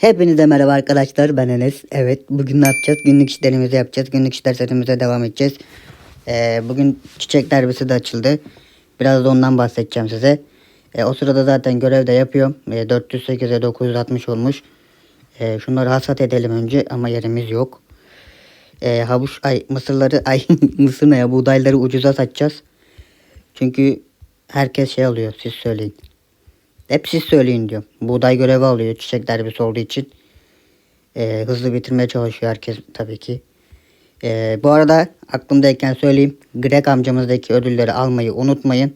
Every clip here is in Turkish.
Hepinize merhaba arkadaşlar ben Enes. Evet bugün ne yapacağız? Günlük işlerimizi yapacağız. Günlük işler setimize devam edeceğiz. Ee, bugün çiçek derbisi de açıldı. Biraz da ondan bahsedeceğim size. Ee, o sırada zaten görev de yapıyorum. Ee, 408'e 960 olmuş. Ee, şunları hasat edelim önce ama yerimiz yok. Ee, havuç ay mısırları ay mısır ne ya buğdayları ucuza satacağız. Çünkü herkes şey alıyor siz söyleyin. Hep siz söyleyin diyorum. Buğday görevi alıyor çiçek derbisi olduğu için. Ee, hızlı bitirmeye çalışıyor herkes tabii ki. Ee, bu arada aklımdayken söyleyeyim. Greg amcamızdaki ödülleri almayı unutmayın.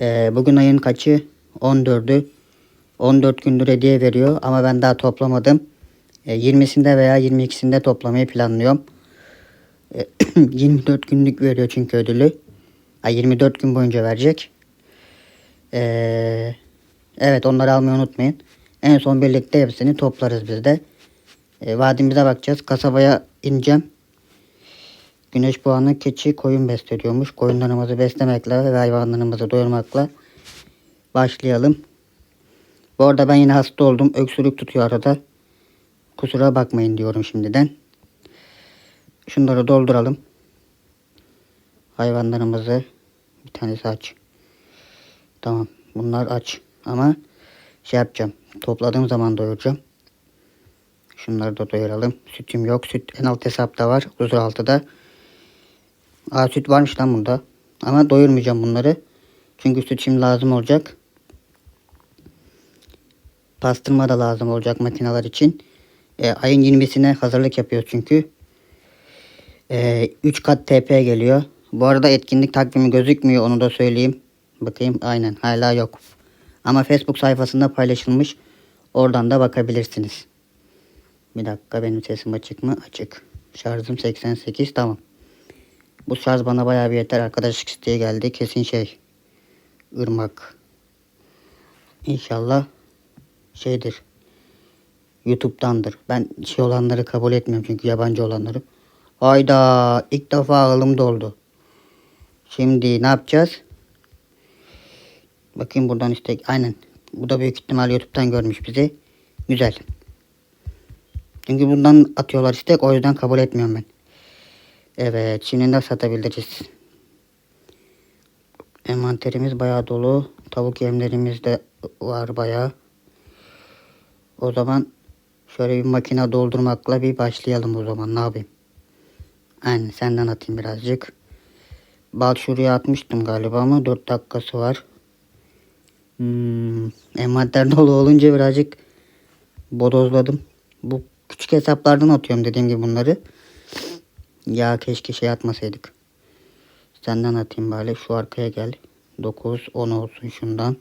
Ee, bugün ayın kaçı? 14'ü. 14 gündür hediye veriyor ama ben daha toplamadım. Ee, 20'sinde veya 22'sinde toplamayı planlıyorum. Ee, 24 günlük veriyor çünkü ödülü. Ay 24 gün boyunca verecek. Ee, evet onları almayı unutmayın. En son birlikte hepsini toplarız biz de. Ee, vadimize bakacağız. Kasabaya ineceğim. Güneş puanı keçi koyun besleniyormuş. Koyunlarımızı beslemekle ve hayvanlarımızı doyurmakla başlayalım. Bu arada ben yine hasta oldum. Öksürük tutuyor arada. Kusura bakmayın diyorum şimdiden. Şunları dolduralım. Hayvanlarımızı bir tanesi aç. Tamam. Bunlar aç. Ama şey yapacağım. Topladığım zaman doyuracağım. Şunları da doyuralım. Sütüm yok. Süt en alt hesapta var. Huzur altıda. Aa süt varmış lan bunda. Ama doyurmayacağım bunları. Çünkü süt şimdi lazım olacak. Pastırma da lazım olacak makineler için. E, ayın 20'sine hazırlık yapıyoruz çünkü. 3 kat TP geliyor. Bu arada etkinlik takvimi gözükmüyor onu da söyleyeyim. Bakayım aynen hala yok. Ama Facebook sayfasında paylaşılmış. Oradan da bakabilirsiniz. Bir dakika benim sesim açık mı? Açık. Şarjım 88 tamam. Bu şarj bana bayağı bir yeter. Arkadaşlık isteği geldi. Kesin şey. Irmak. İnşallah şeydir. YouTube'dandır. Ben şey olanları kabul etmiyorum çünkü yabancı olanları. Hayda ilk defa ağlım doldu. Şimdi ne yapacağız? Bakayım buradan istek. Aynen. Bu da büyük ihtimal YouTube'dan görmüş bizi. Güzel. Çünkü bundan atıyorlar istek. O yüzden kabul etmiyorum ben. Evet. Şimdi de satabiliriz. Envanterimiz bayağı dolu. Tavuk yemlerimiz de var bayağı. O zaman şöyle bir makine doldurmakla bir başlayalım o zaman. Ne yapayım? Aynen senden atayım birazcık. Bal şuraya atmıştım galiba ama 4 dakikası var. Hmm, envanter dolu olunca birazcık bodozladım. Bu küçük hesaplardan atıyorum dediğim gibi bunları. Ya keşke şey atmasaydık. Senden atayım bari. Şu arkaya gel. 9, 10 olsun şundan.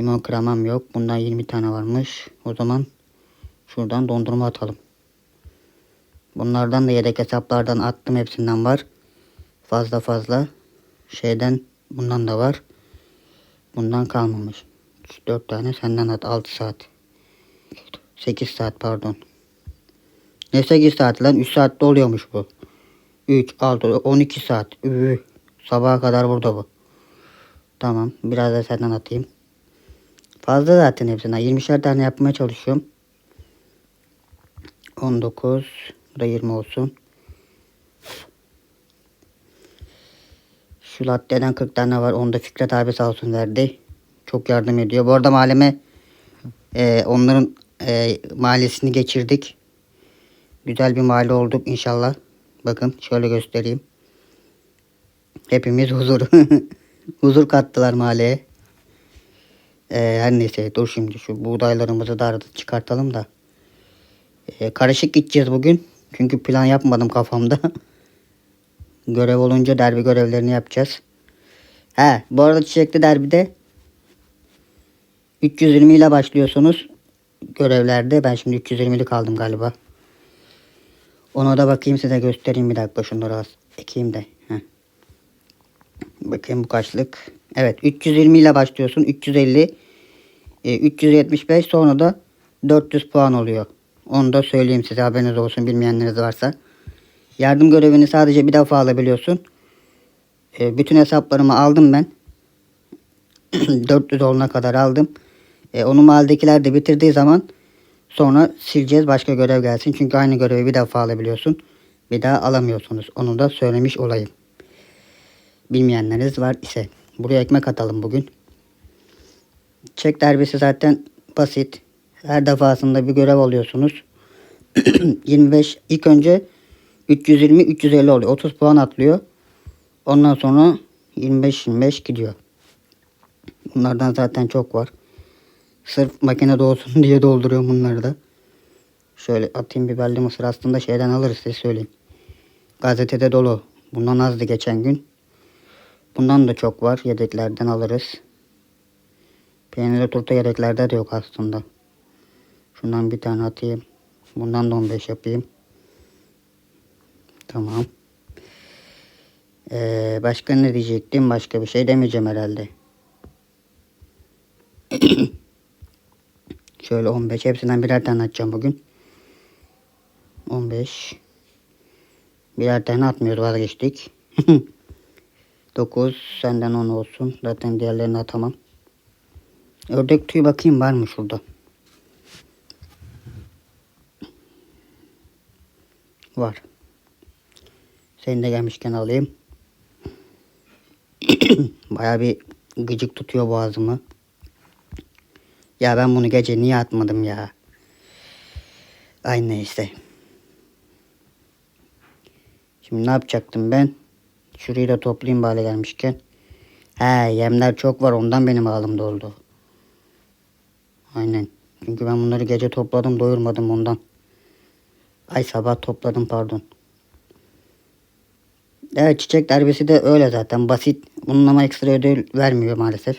Limon kremam yok. Bundan 20 tane varmış. O zaman şuradan dondurma atalım. Bunlardan da yedek hesaplardan attım. Hepsinden var. Fazla fazla. Şeyden bundan da var. Bundan kalmamış. 4 tane senden at 6 saat. 8 saat pardon. Ne 8 saat lan? 3 saatte oluyormuş bu. 3, 6, 12 saat. Üü, sabaha kadar burada bu. Tamam. Biraz da senden atayım. Fazla zaten hepsinden. 20'şer tane yapmaya çalışıyorum. 19. Bu da 20 olsun. Şu latteden 40 tane var. Onu da Fikret abi sağ olsun verdi. Çok yardım ediyor. Bu arada mahalleme e, onların e, mahallesini geçirdik. Güzel bir mahalle olduk inşallah. Bakın şöyle göstereyim. Hepimiz huzur. huzur kattılar mahalleye. E, her neyse dur şimdi şu buğdaylarımızı da arada çıkartalım da. E, karışık gideceğiz bugün. Çünkü plan yapmadım kafamda. Görev olunca derbi görevlerini yapacağız. He, bu arada çiçekli derbide 320 ile başlıyorsunuz görevlerde. Ben şimdi 320'lik kaldım galiba. Ona da bakayım size göstereyim bir dakika şunları az ekeyim de. Heh. Bakayım bu kaçlık. Evet 320 ile başlıyorsun. 350 e, 375 sonra da 400 puan oluyor. Onu da söyleyeyim size haberiniz olsun bilmeyenleriniz varsa. Yardım görevini sadece bir defa alabiliyorsun. E, bütün hesaplarımı aldım ben. 400 olana kadar aldım. E, onu mahalledekiler de bitirdiği zaman Sonra sileceğiz başka görev gelsin. Çünkü aynı görevi bir defa alabiliyorsun. Bir daha alamıyorsunuz. Onu da söylemiş olayım. Bilmeyenleriniz var ise. Buraya ekmek atalım bugün. Çek derbisi zaten basit. Her defasında bir görev alıyorsunuz. 25 ilk önce 320 350 oluyor. 30 puan atlıyor. Ondan sonra 25 25 gidiyor. Bunlardan zaten çok var. Sırf makine doğsun diye dolduruyorum bunları da. Şöyle atayım biberli mısır aslında şeyden alırız size söyleyeyim. Gazetede dolu. Bundan azdı geçen gün. Bundan da çok var. Yedeklerden alırız. Peynirli turta yedeklerde de yok aslında. Şundan bir tane atayım. Bundan da 15 yapayım. Tamam. Ee, başka ne diyecektim? Başka bir şey demeyeceğim herhalde. Şöyle 15. Hepsinden birer tane atacağım bugün. 15. Birer tane atmıyoruz vazgeçtik. 9. Senden 10 olsun. Zaten diğerlerini atamam. Ördek tüyü bakayım var mı şurada? Var. Seni de gelmişken alayım. Baya bir gıcık tutuyor boğazımı. Ya ben bunu gece niye atmadım ya? Ay neyse. Şimdi ne yapacaktım ben? Şurayı da toplayayım bari gelmişken. He yemler çok var ondan benim ağlım doldu. Aynen. Çünkü ben bunları gece topladım doyurmadım ondan. Ay sabah topladım pardon. Evet çiçek derbisi de öyle zaten basit. Bunun ama ekstra ödül vermiyor maalesef.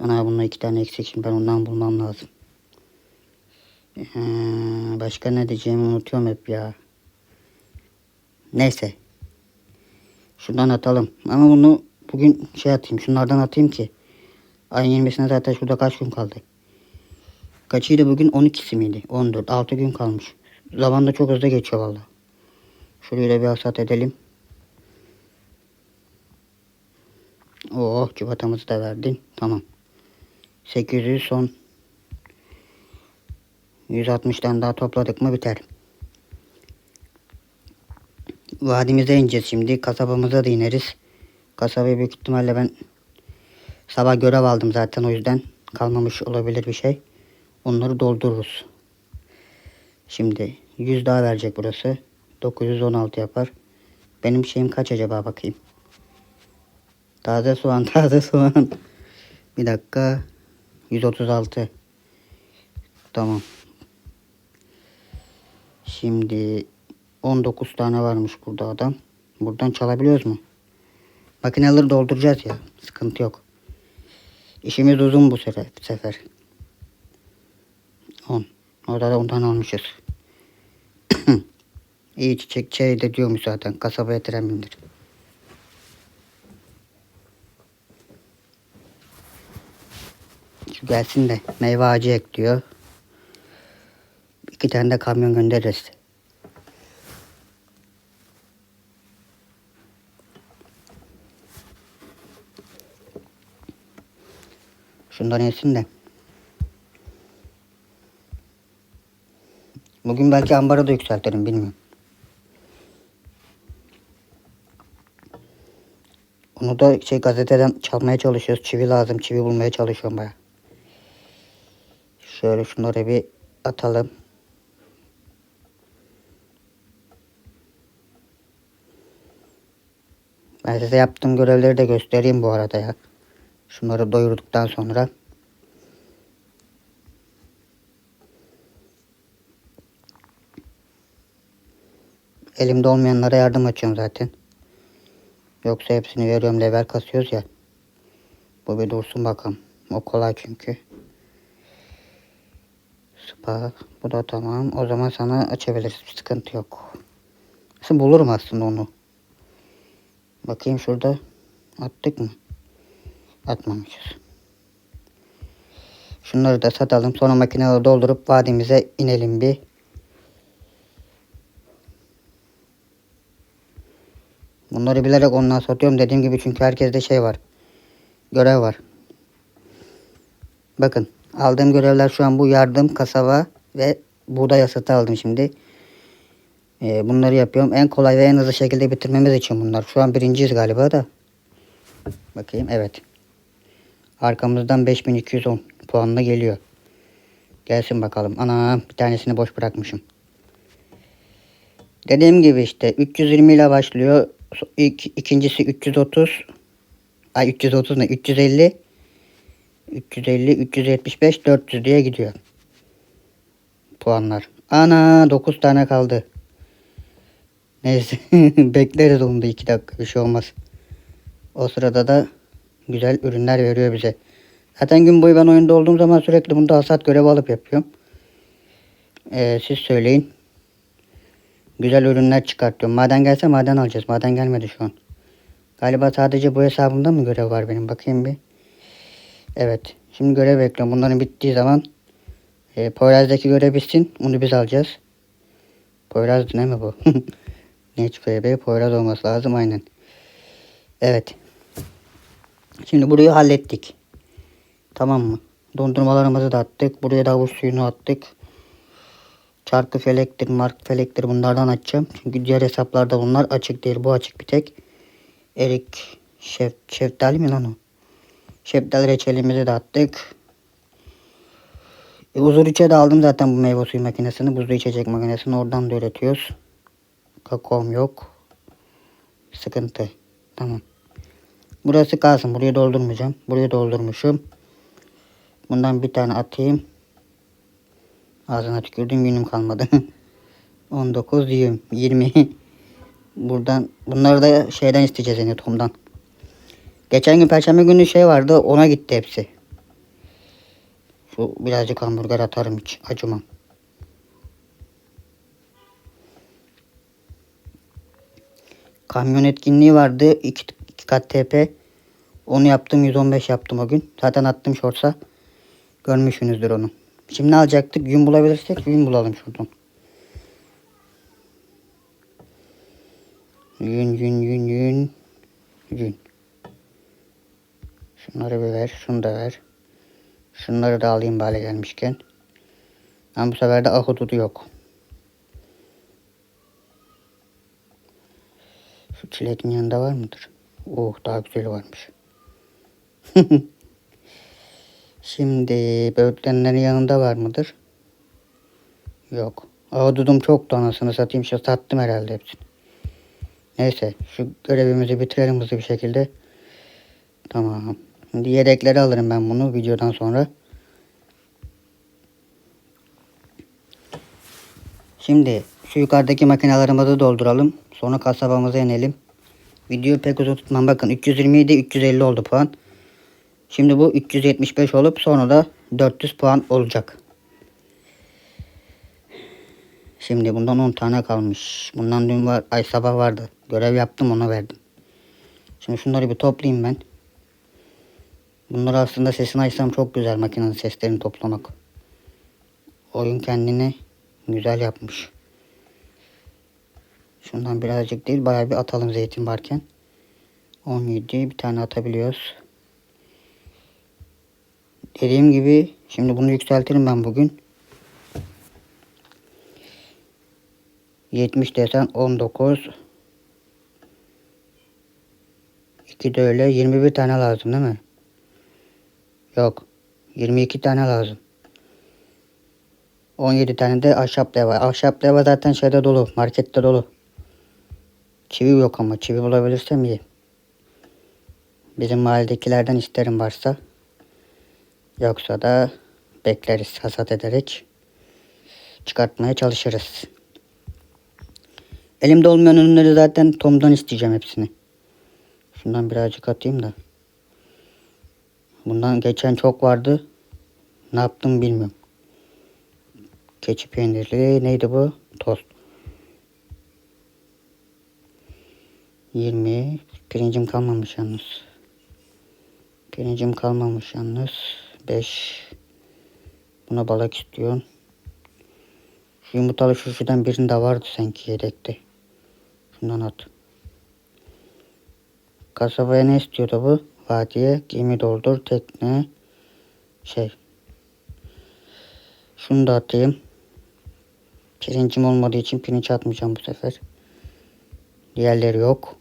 Ana bunda iki tane eksik şimdi ben ondan bulmam lazım. Ee, başka ne diyeceğimi unutuyorum hep ya. Neyse. Şundan atalım. Ama bunu bugün şey atayım. Şunlardan atayım ki. Ayın 20'sine zaten şurada kaç gün kaldı? Kaçıydı bugün? 12'si miydi? 14. 6 gün kalmış. Zaman da çok hızlı geçiyor valla. Şurayı da bir hasat edelim. Oh çuvatamızı da verdin. Tamam. 800 son 160'tan daha topladık mı biter. Vadimize ineceğiz şimdi. Kasabamıza da ineriz. Kasabaya büyük ihtimalle ben sabah görev aldım zaten o yüzden kalmamış olabilir bir şey. Onları doldururuz. Şimdi 100 daha verecek burası. 916 yapar. Benim şeyim kaç acaba bakayım. Taze soğan, taze soğan. Bir dakika. 136. Tamam. Şimdi 19 tane varmış burada adam. Buradan çalabiliyoruz mu? Makineleri dolduracağız ya. Sıkıntı yok. İşimiz uzun bu sefer. sefer. 10. Orada da 10 tane almışız. İyi çiçek çayı da diyormuş zaten. Kasabaya tren bindir. Şu gelsin de meyve ağacı ekliyor. İki tane de kamyon göndeririz. Şundan yesin de. Bugün belki ambarı da yükseltirim bilmiyorum. Onu da şey gazeteden çalmaya çalışıyoruz. Çivi lazım. Çivi bulmaya çalışıyorum baya. Şöyle şunları bir atalım. Ben size yaptığım görevleri de göstereyim bu arada ya. Şunları doyurduktan sonra. Elimde olmayanlara yardım açıyorum zaten. Yoksa hepsini veriyorum level kasıyoruz ya. Bu bir dursun bakalım. O kolay çünkü. Spa. Bu da tamam. O zaman sana açabiliriz. Sıkıntı yok. Nasıl bulurum aslında onu. Bakayım şurada. Attık mı? Atmamışız. Şunları da satalım. Sonra makineleri doldurup vadimize inelim bir. Bunları bilerek ondan satıyorum dediğim gibi çünkü herkeste şey var. Görev var. Bakın Aldığım görevler şu an bu yardım, kasaba ve buğday hasatı aldım şimdi. Ee, bunları yapıyorum. En kolay ve en hızlı şekilde bitirmemiz için bunlar. Şu an birinciyiz galiba da. Bakayım evet. Arkamızdan 5210 puanla geliyor. Gelsin bakalım. Ana bir tanesini boş bırakmışım. Dediğim gibi işte 320 ile başlıyor. İlk, ikincisi 330. Ay 330 ne? 350. 350, 375, 400 diye gidiyor. Puanlar. Ana 9 tane kaldı. Neyse bekleriz onu da 2 dakika bir şey olmaz. O sırada da güzel ürünler veriyor bize. Zaten gün boyu ben oyunda olduğum zaman sürekli bunda hasat görevi alıp yapıyorum. Ee, siz söyleyin. Güzel ürünler çıkartıyorum. Maden gelse maden alacağız. Maden gelmedi şu an. Galiba sadece bu hesabımda mı görev var benim? Bakayım bir. Evet. Şimdi görev bekliyorum. Bunların bittiği zaman e, Poyraz'daki görev bitsin. Onu biz alacağız. Poyraz ne mi bu? FB Poyraz olması lazım aynen. Evet. Şimdi burayı hallettik. Tamam mı? Dondurmalarımızı da attık. Buraya da avuç suyunu attık. Çarkı felektir, mark felektir bunlardan açacağım. Çünkü diğer hesaplarda bunlar açık değil. Bu açık bir tek. Erik, şef, şeftali mi lan o? Şeftali reçelimizi de attık. E, huzur içe de aldım zaten bu meyve suyu makinesini. Buzlu içecek makinesini oradan da üretiyoruz. Kakaom yok. Sıkıntı. Tamam. Burası kalsın. Burayı doldurmayacağım. Burayı doldurmuşum. Bundan bir tane atayım. Ağzına tükürdüm günüm kalmadı. 19, 20. 20. Buradan bunları da şeyden isteyeceğiz yine Tom'dan. Geçen gün perşembe günü şey vardı ona gitti hepsi. Şu birazcık hamburger atarım hiç acımam. Kamyon etkinliği vardı. 2 kat TP. Onu yaptım 115 yaptım o gün. Zaten attım shorts'a. Görmüşsünüzdür onu. Şimdi ne alacaktık? Yün bulabilirsek yün bulalım şuradan. Yün yün yün yün. Yün. Şunları bir ver. Şunu da ver. Şunları da alayım bari gelmişken. Ama bu sefer de ahududu yok. Şu çilekin yanında var mıdır? Oh daha güzeli varmış. Şimdi böğürtlenlerin yanında var mıdır? Yok. Ahududum çoktu anasını satayım. Şu sattım herhalde hepsini. Neyse şu görevimizi bitirelim hızlı bir şekilde. Tamam. Şimdi yedekleri alırım ben bunu videodan sonra. Şimdi şu yukarıdaki makinelerimizi dolduralım. Sonra kasabamıza inelim. Videoyu pek uzun tutmam. Bakın 327 350 oldu puan. Şimdi bu 375 olup sonra da 400 puan olacak. Şimdi bundan 10 tane kalmış. Bundan dün var, ay sabah vardı. Görev yaptım ona verdim. Şimdi şunları bir toplayayım ben. Bunları aslında sesini açsam çok güzel makinenin seslerini toplamak. Oyun kendini güzel yapmış. Şundan birazcık değil bayağı bir atalım zeytin varken. 17 bir tane atabiliyoruz. Dediğim gibi şimdi bunu yükseltirim ben bugün. 70 desen 19. 2 de öyle 21 tane lazım değil mi? Yok. 22 tane lazım. 17 tane de ahşap leva. Ahşap leva zaten şeyde dolu. Markette dolu. Çivi yok ama çivi bulabilirsem iyi. Bizim mahalledekilerden isterim varsa. Yoksa da bekleriz hasat ederek çıkartmaya çalışırız. Elimde olmayan ürünleri zaten Tom'dan isteyeceğim hepsini. Şundan birazcık atayım da. Bundan geçen çok vardı. Ne yaptım bilmiyorum. Keçi peynirli neydi bu? Tost. 20 pirincim kalmamış yalnız. Pirincim kalmamış yalnız. 5 Buna balık istiyorsun. Şu yumurtalı şuşudan birinde vardı sanki yedekte. Şundan at. Kasabaya ne istiyordu bu? Vadiye, gemi doldur, tekne, şey. Şunu da atayım. Pirincim olmadığı için pirinç atmayacağım bu sefer. Diğerleri yok.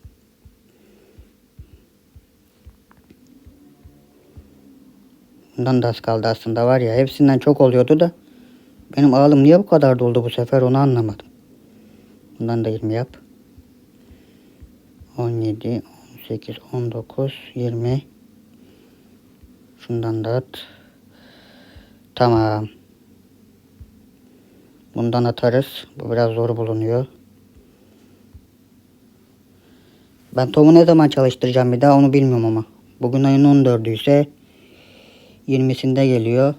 Bundan da az kaldı aslında var ya. Hepsinden çok oluyordu da. Benim ağlım niye bu kadar doldu bu sefer onu anlamadım. Bundan da 20 yap. 17, 18, 19, 20. Şundan da at. Tamam. Bundan atarız. Bu biraz zor bulunuyor. Ben Tom'u ne zaman çalıştıracağım bir daha onu bilmiyorum ama. Bugün ayın 14'ü ise 20'sinde geliyor.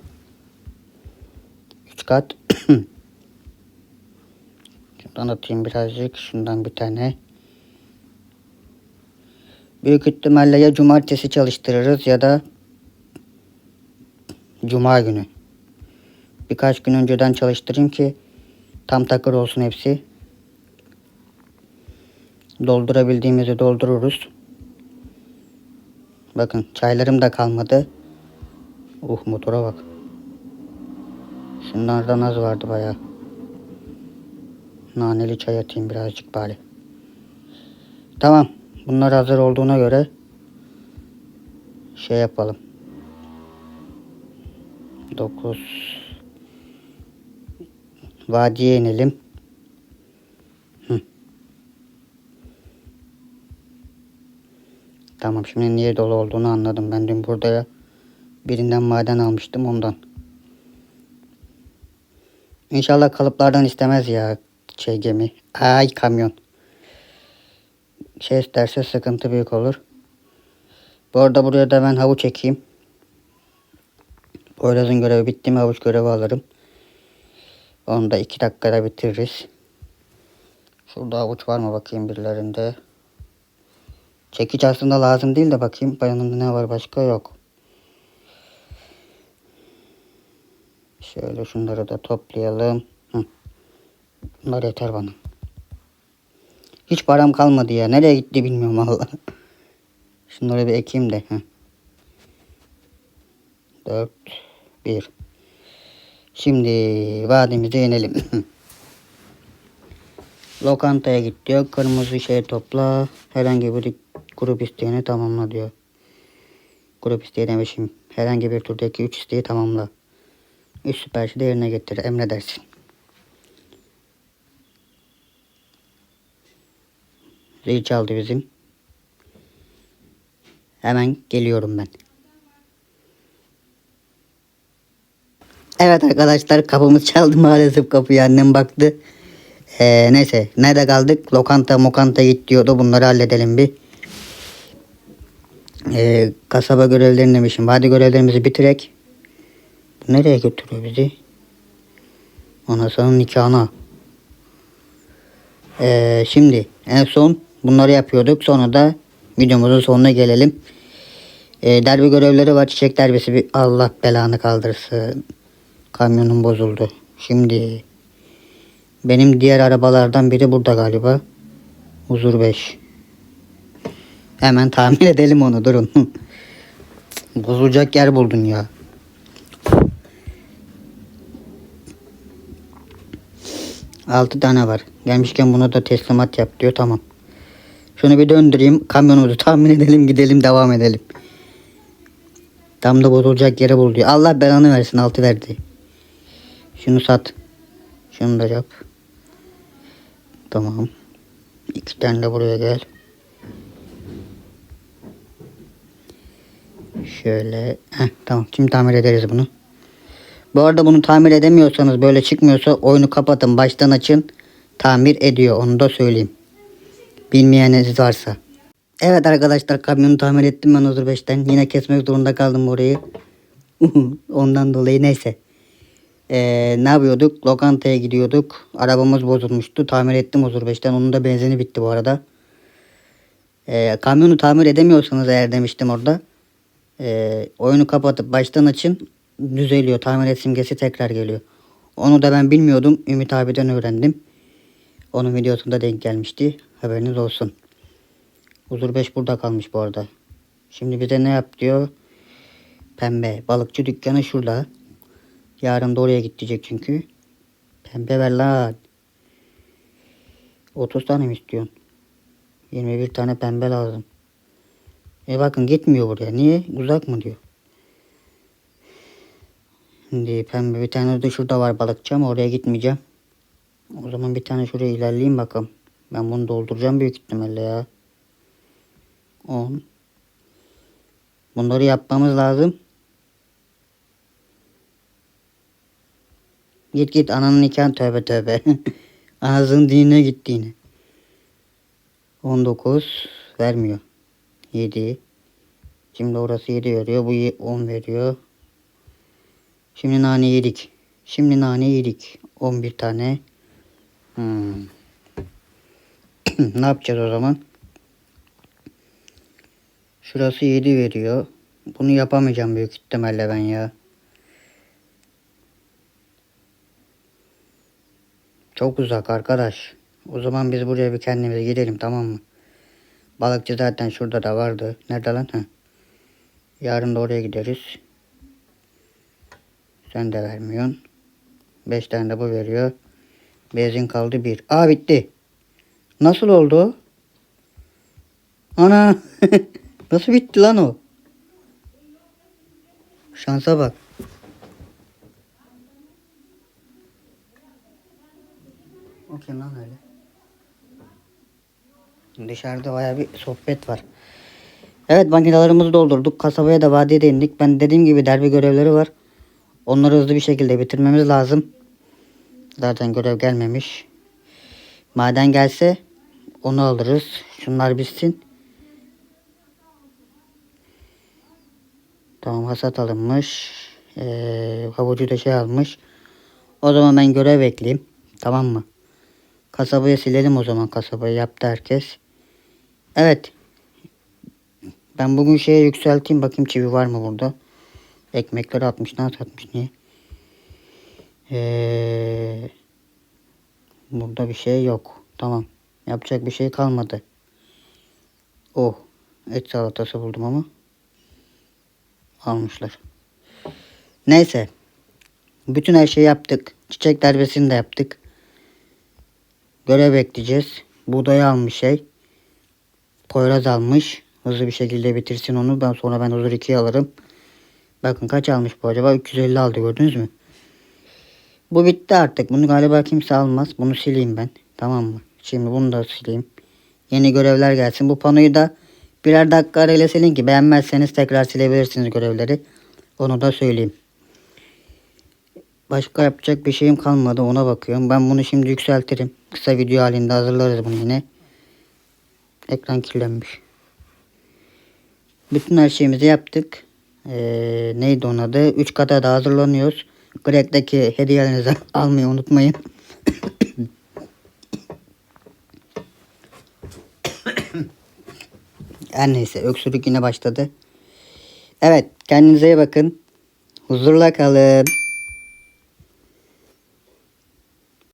3 kat. Şundan atayım birazcık. Şundan bir tane. Büyük ihtimalle ya cumartesi çalıştırırız ya da cuma günü. Birkaç gün önceden çalıştırayım ki tam takır olsun hepsi. Doldurabildiğimizi doldururuz. Bakın çaylarım da kalmadı. Uh motora bak. Şunlardan az vardı bayağı. Naneli çay atayım birazcık bari. Tamam. Bunlar hazır olduğuna göre şey yapalım. 9 Vadiye inelim. Hı. Tamam şimdi niye dolu olduğunu anladım. Ben dün burada birinden maden almıştım ondan. İnşallah kalıplardan istemez ya şey gemi. Ay kamyon. Şey isterse sıkıntı büyük olur. Bu arada buraya da ben havuç ekeyim. Poyraz'ın görevi bitti mi havuç görevi alırım. Onu da iki dakikada bitiririz. Şurada havuç var mı bakayım birilerinde. Çekiç aslında lazım değil de bakayım bayanında ne var başka yok. Şöyle şunları da toplayalım. Hı. Bunlar yeter bana. Hiç param kalmadı ya. Nereye gitti bilmiyorum valla. Şunları bir ekeyim de. Heh. 4 1 Şimdi vadimize inelim. Lokantaya git diyor. Kırmızı şey topla. Herhangi bir grup isteğini tamamla diyor. Grup isteği demişim. Herhangi bir turdaki 3 isteği tamamla. 3 siparişi de yerine getir. Emredersin. Zil çaldı bizim. Hemen geliyorum ben. Evet arkadaşlar kapımız çaldı maalesef kapıya annem baktı. Ee, neyse nerede kaldık? Lokanta mokanta git diyordu bunları halledelim bir. Ee, kasaba görevlerini demişim. Vadi görevlerimizi bitirek. Nereye götürüyor bizi? Anasının nikahına. Ee, şimdi en son bunları yapıyorduk. Sonra da videomuzun sonuna gelelim. Ee, derbi görevleri var. Çiçek derbisi. Bir Allah belanı kaldırsın. Kamyonum bozuldu. Şimdi benim diğer arabalardan biri burada galiba. Huzur 5. Hemen tamir edelim onu durun. Bozulacak yer buldun ya. Altı tane var. Gelmişken buna da teslimat yap diyor. Tamam. Şunu bir döndüreyim. Kamyonumuzu tahmin edelim gidelim devam edelim. Tam da bozulacak yere bul diyor. Allah belanı versin altı verdi. Şunu sat. Şunu da yap. Tamam. İki tane de buraya gel. Şöyle. Heh, tamam. Şimdi tamir ederiz bunu. Bu arada bunu tamir edemiyorsanız böyle çıkmıyorsa oyunu kapatın. Baştan açın. Tamir ediyor. Onu da söyleyeyim. Bilmeyeniniz varsa. Evet arkadaşlar kamyonu tamir ettim ben Huzur 5'ten. Yine kesmek zorunda kaldım orayı. Ondan dolayı neyse. Ee, ne yapıyorduk? Lokantaya gidiyorduk. Arabamız bozulmuştu. Tamir ettim Huzur 5'ten. Onun da benzini bitti bu arada. Ee, kamyonu tamir edemiyorsanız eğer demiştim orada. Ee, oyunu kapatıp baştan açın. Düzeliyor. Tamir et simgesi tekrar geliyor. Onu da ben bilmiyordum. Ümit abiden öğrendim. Onun videosunda denk gelmişti. Haberiniz olsun. Huzur 5 burada kalmış bu arada. Şimdi bize ne yap diyor. Pembe. Balıkçı dükkanı şurada. Yarın da oraya gidecek çünkü. Pembe ver lan. 30 tane mi istiyorsun? 21 tane pembe lazım. E bakın gitmiyor buraya. Niye? Uzak mı diyor. Şimdi pembe bir tane de şurada var balıkçı ama oraya gitmeyeceğim. O zaman bir tane şuraya ilerleyeyim bakalım. Ben bunu dolduracağım büyük ihtimalle ya. 10. Bunları yapmamız lazım. Git git ananın nikahı tövbe tövbe. Anasının dinine gitti yine. 19 vermiyor. 7. Şimdi orası 7 veriyor. Bu ye- 10 veriyor. Şimdi nane yedik. Şimdi nane yedik. 11 tane. Hmm. ne yapacağız o zaman? Şurası 7 veriyor. Bunu yapamayacağım büyük ihtimalle ben ya. Çok uzak arkadaş. O zaman biz buraya bir kendimize gidelim tamam mı? Balıkçı zaten şurada da vardı. Nerede lan? Ha. Yarın da oraya gideriz. Sen de vermiyorsun. 5 tane de bu veriyor. Benzin kaldı bir. Aa bitti. Nasıl oldu? Ana. Nasıl bitti lan o? Şansa bak. O kim lan öyle? Dışarıda baya bir sohbet var. Evet makinelerimizi doldurduk. Kasabaya da vadiye de indik. Ben dediğim gibi derbi görevleri var. Onları hızlı bir şekilde bitirmemiz lazım. Zaten görev gelmemiş. Maden gelse onu alırız. Şunlar bitsin. Tamam hasat alınmış. Ee, havucu da şey almış. O zaman ben görev ekleyeyim. Tamam mı? Kasabayı silelim o zaman. Kasabayı yaptı herkes. Evet. Ben bugün şeye yükselteyim. Bakayım çivi var mı burada. Ekmekleri atmış. Nasıl atmış? Niye? Ee, burada bir şey yok. Tamam. Yapacak bir şey kalmadı. Oh. Et salatası buldum ama. Almışlar. Neyse. Bütün her şeyi yaptık. Çiçek darbesini de yaptık. Görev bekleyeceğiz. Buğdayı almış şey. Poyraz almış. Hızlı bir şekilde bitirsin onu. Ben sonra ben huzur 2'yi alırım. Bakın kaç almış bu acaba? 350 aldı gördünüz mü? Bu bitti artık. Bunu galiba kimse almaz. Bunu sileyim ben. Tamam mı? Şimdi bunu da sileyim. Yeni görevler gelsin. Bu panoyu da birer dakika arayla silin ki beğenmezseniz tekrar silebilirsiniz görevleri. Onu da söyleyeyim. Başka yapacak bir şeyim kalmadı ona bakıyorum. Ben bunu şimdi yükseltirim. Kısa video halinde hazırlarız bunu yine. Ekran kirlenmiş. Bütün her şeyimizi yaptık. Ee, neydi onun adı? 3 kata da hazırlanıyoruz. Greg'deki hediyelerinizi almayı unutmayın. Her neyse öksürük yine başladı. Evet kendinize iyi bakın. Huzurla kalın.